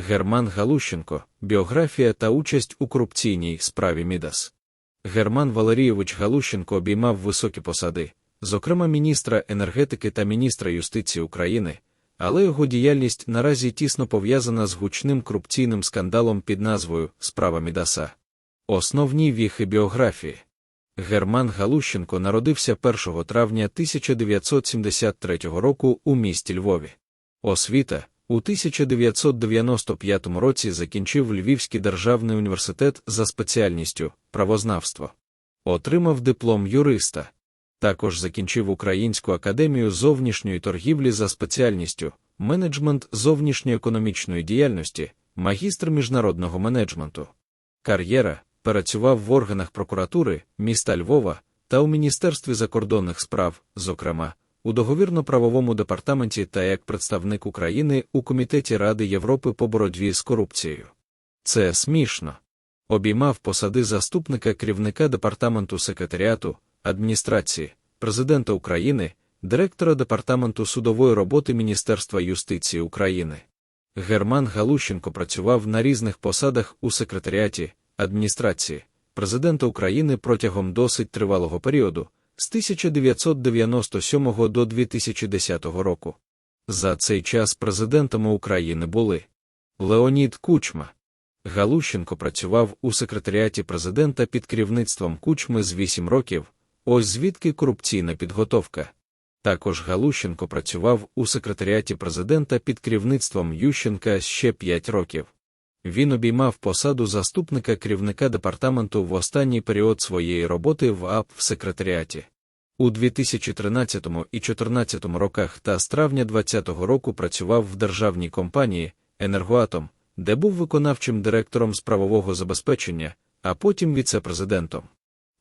Герман Галущенко, біографія та участь у корупційній справі Мідас. Герман Валерійович Галущенко обіймав високі посади, зокрема міністра енергетики та міністра юстиції України, але його діяльність наразі тісно пов'язана з гучним корупційним скандалом під назвою Справа Мідаса. Основні віхи біографії. Герман Галущенко народився 1 травня 1973 року у місті Львові. Освіта у 1995 році закінчив Львівський державний університет за спеціальністю правознавство. Отримав диплом юриста. Також закінчив Українську академію зовнішньої торгівлі за спеціальністю менеджмент зовнішньоекономічної діяльності, магістр міжнародного менеджменту. Кар'єра працював в органах прокуратури міста Львова та у Міністерстві закордонних справ, зокрема, у договірно-правовому департаменті та як представник України у Комітеті Ради Європи по боротьбі з корупцією. Це смішно. Обіймав посади заступника керівника департаменту секретаріату, адміністрації, президента України, директора департаменту судової роботи Міністерства юстиції України. Герман Галущенко працював на різних посадах у секретаріаті, адміністрації, президента України протягом досить тривалого періоду з 1997 до 2010 року. За цей час президентами України були Леонід Кучма. Галущенко працював у секретаріаті президента під керівництвом Кучми з 8 років, ось звідки корупційна підготовка. Також Галущенко працював у секретаріаті президента під керівництвом Ющенка ще 5 років. Він обіймав посаду заступника керівника департаменту в останній період своєї роботи в АП в секретаріаті. У 2013 і 2014 роках та з травня 2020 року працював в державній компанії Енергоатом, де був виконавчим директором з правового забезпечення, а потім віце-президентом.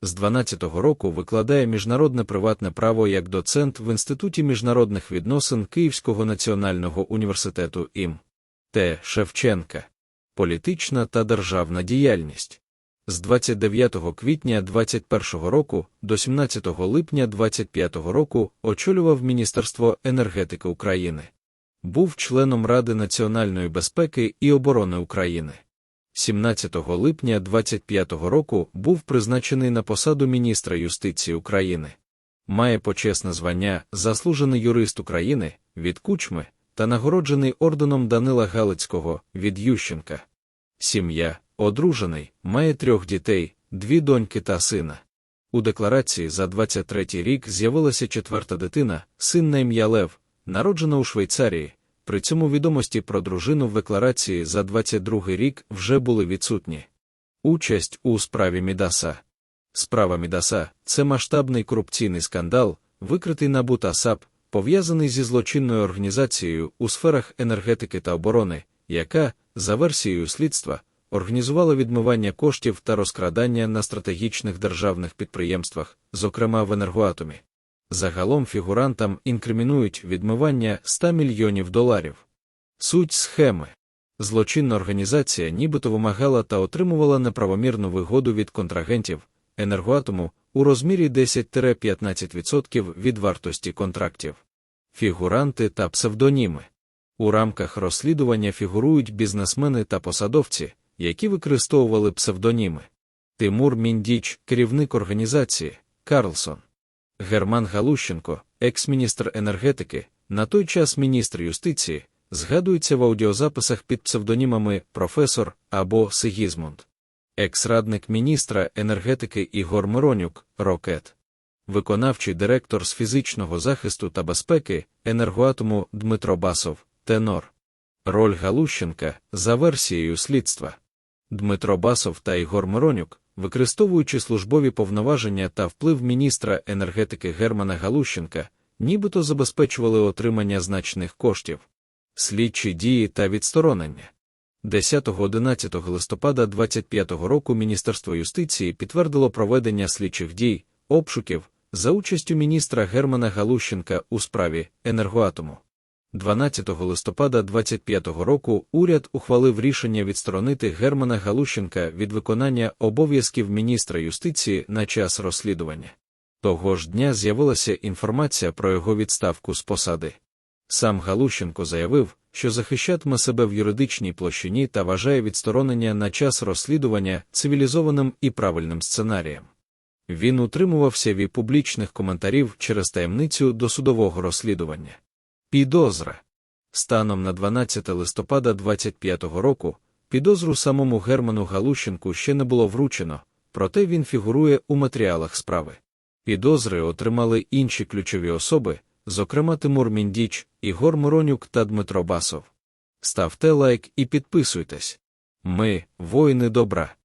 З 2012 року викладає міжнародне приватне право як доцент в Інституті міжнародних відносин Київського національного університету ім. Т. Шевченка політична та державна діяльність. З 29 квітня 2021 року до 17 липня 2025 року очолював Міністерство енергетики України. Був членом Ради національної безпеки і оборони України. 17 липня 2025 року був призначений на посаду міністра юстиції України. Має почесне звання Заслужений юрист України від Кучми та нагороджений орденом Данила Галицького від Ющенка. Сім'я, одружений, має трьох дітей, дві доньки та сина. У декларації за 23 рік з'явилася четверта дитина, син на ім'я Лев, народжена у Швейцарії. При цьому відомості про дружину в декларації за 22 рік вже були відсутні. Участь у справі Мідаса. Справа Мідаса це масштабний корупційний скандал, викритий НАБУ та САП, пов'язаний зі злочинною організацією у сферах енергетики та оборони, яка, за версією слідства, організувала відмивання коштів та розкрадання на стратегічних державних підприємствах, зокрема в енергоатомі. Загалом фігурантам інкримінують відмивання 100 мільйонів доларів. Суть схеми. Злочинна організація нібито вимагала та отримувала неправомірну вигоду від контрагентів енергоатому у розмірі 10-15% від вартості контрактів. Фігуранти та псевдоніми. У рамках розслідування фігурують бізнесмени та посадовці, які використовували псевдоніми. Тимур Міндіч, керівник організації, Карлсон, Герман Галущенко, екс-міністр енергетики, на той час міністр юстиції, згадується в аудіозаписах під псевдонімами професор або Сигізмунд, екс-радник міністра енергетики Ігор Миронюк, Рокет, виконавчий директор з фізичного захисту та безпеки енергоатому Дмитро Басов. Тенор. Роль Галущенка за версією слідства. Дмитро Басов та Ігор Миронюк, використовуючи службові повноваження та вплив міністра енергетики Германа Галущенка, нібито забезпечували отримання значних коштів, слідчі дії та відсторонення. 10-11 листопада 2025 року Міністерство юстиції підтвердило проведення слідчих дій, обшуків за участю міністра Германа Галущенка у справі енергоатому. 12 листопада 2025 року уряд ухвалив рішення відсторонити Германа Галущенка від виконання обов'язків міністра юстиції на час розслідування. Того ж дня з'явилася інформація про його відставку з посади. Сам Галущенко заявив, що захищатиме себе в юридичній площині та вважає відсторонення на час розслідування цивілізованим і правильним сценарієм. Він утримувався від публічних коментарів через таємницю досудового розслідування. Підозра. Станом на 12 листопада 25 року підозру самому Герману Галущенку ще не було вручено, проте він фігурує у матеріалах справи. Підозри отримали інші ключові особи, зокрема Тимур Міндіч, Ігор Миронюк та Дмитро Басов. Ставте лайк і підписуйтесь. Ми воїни добра.